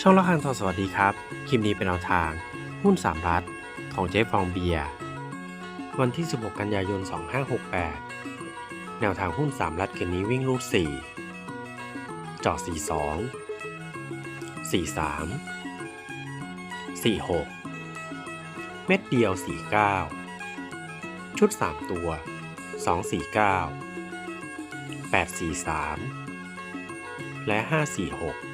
ช่องละคังทองสวัสดีครับ คลิปนี้เป็นแนวทาง หุ้น3รัฐของเจ๊ฟองเบียร์วันที่ 16 กันยายน 2568 แนวทางหุ้น3รัฐคืนนี้วิ่งรูด4เจาะ42 43 46 เม็ดเดียว 49 ชุด 3 ตัว 249 843 และ 546